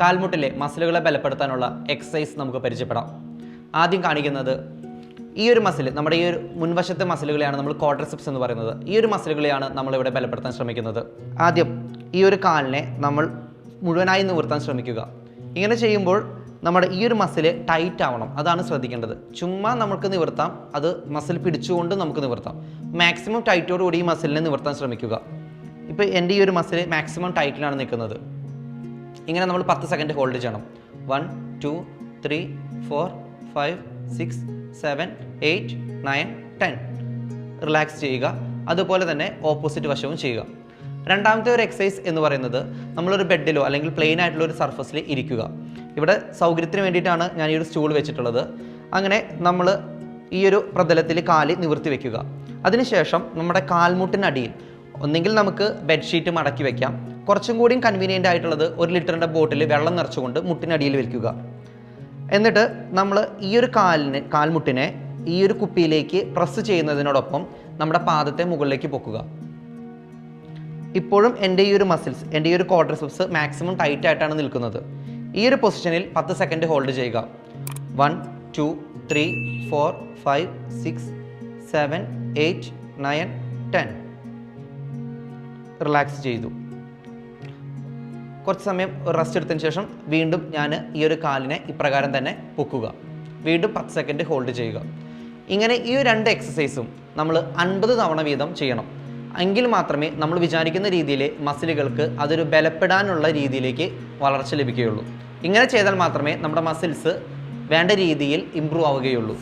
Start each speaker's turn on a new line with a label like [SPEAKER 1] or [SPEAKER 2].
[SPEAKER 1] കാൽമുട്ടിലെ മസിലുകളെ ബലപ്പെടുത്താനുള്ള exercise നമുക്ക് പരിചയപ്പെടാം. ആദ്യം കാണിക്കുന്നത് ഈ ഒരു മസിൽ നമ്മുടെ ഈ ഒരു മുൻവശത്തെ മസിലുകളെയാണ് നമ്മൾ കോട്ടർസിപ്സ് എന്ന് പറയുന്നത്. ഈ ഒരു മസിലുകളെയാണ് നമ്മളിവിടെ ബലപ്പെടുത്താൻ ശ്രമിക്കുന്നത്. ആദ്യം ഈ ഒരു കാലിനെ നമ്മൾ മുഴുവനായി നിവർത്താൻ ശ്രമിക്കുക. ഇങ്ങനെ ചെയ്യുമ്പോൾ നമ്മുടെ ഈ ഒരു മസിൽ ടൈറ്റ് ആവണം. അതാണ് ശ്രദ്ധിക്കേണ്ടത്. ചുമ്മാ നമുക്ക് നിവർത്താം. അത് മസിൽ പിടിച്ചുകൊണ്ട് നമുക്ക് നിവർത്താം. മാക്സിമം ടൈറ്റോടുകൂടി ഈ മസിലിനെ നിവർത്താൻ ശ്രമിക്കുക. ഇപ്പോൾ എന്റെ ഈ ഒരു മസിൽ മാക്സിമം ടൈറ്റിലാണ് നിൽക്കുന്നത്. ഇങ്ങനെ നമ്മൾ പത്ത് സെക്കൻഡ് ഹോൾഡ് ചെയ്യണം. One two three four five six seven eight nine ten relax ചെയ്യുക. അതുപോലെ തന്നെ ഓപ്പോസിറ്റ് വശവും ചെയ്യുക. രണ്ടാമത്തെ ഒരു എക്സസൈസ് എന്ന് പറയുന്നത് നമ്മളൊരു ബെഡിലോ അല്ലെങ്കിൽ പ്ലെയിൻ ആയിട്ടുള്ള ഒരു സർഫസിൽ ഇരിക്കുക. ഇവിടെ സൗകര്യത്തിന് വേണ്ടിയിട്ടാണ് ഞാൻ ഈ ഒരു സ്റ്റൂൾ വെച്ചിട്ടുള്ളത്. അങ്ങനെ നമ്മൾ ഈ ഒരു പ്രതലത്തിൽ കാലി നിവർത്തി വെക്കുക. അതിനുശേഷം നമ്മുടെ കാൽമുട്ടിനടിയിൽ ഒന്നെങ്കിൽ നമുക്ക് ബെഡ്ഷീറ്റ് മടക്കി വെക്കാം. കുറച്ചും കൂടിയും കൺവീനിയന്റ് ആയിട്ടുള്ളത് ഒരു ലിറ്ററിന്റെ ബോട്ടിൽ വെള്ളം നിറച്ചുകൊണ്ട് മുട്ടിനടിയിൽ വെക്കുക എന്നിട്ട് നമ്മൾ ഈ ഒരു കാലിന് കാൽമുട്ടിനെ ഈ ഒരു കുപ്പിയിലേക്ക് പ്രസ് ചെയ്യുന്നതിനോടൊപ്പം നമ്മുടെ പാദത്തെ മുകളിലേക്ക് പൊക്കുക. ഇപ്പോഴും എന്റെ ഈ ഒരു മസിൽസ് എന്റെ ഈ ഒരു ക്വാഡ്രസിപ്സ് മാക്സിമം ടൈറ്റ് ആയിട്ടാണ് നിൽക്കുന്നത്. ഈ ഒരു പൊസിഷനിൽ പത്ത് സെക്കൻഡ് ഹോൾഡ് ചെയ്യുക. One two three four five six seven eight nine ten relax ചെയ്തു. കുറച്ച് സമയം റെസ്റ്റ് എടുത്തതിന് ശേഷം വീണ്ടും ഞാൻ ഈ ഒരു കാലിനെ ഇപ്രകാരം തന്നെ പൊക്കുക. വീണ്ടും പത്ത് സെക്കൻഡ് ഹോൾഡ് ചെയ്യുക. ഇങ്ങനെ ഈ രണ്ട് എക്സസൈസും നമ്മൾ അൻപത് തവണ വീതം ചെയ്യണം. എങ്കിൽ മാത്രമേ നമ്മൾ വിചാരിക്കുന്ന രീതിയിൽ മസിലുകൾക്ക് അതൊരു ബലപ്പെടാനുള്ള രീതിയിലേക്ക് വളർച്ച ലഭിക്കുകയുള്ളൂ. ഇങ്ങനെ ചെയ്താൽ മാത്രമേ നമ്മുടെ മസിൽസ് വേണ്ട രീതിയിൽ ഇമ്പ്രൂവ് ആവുകയുള്ളൂ.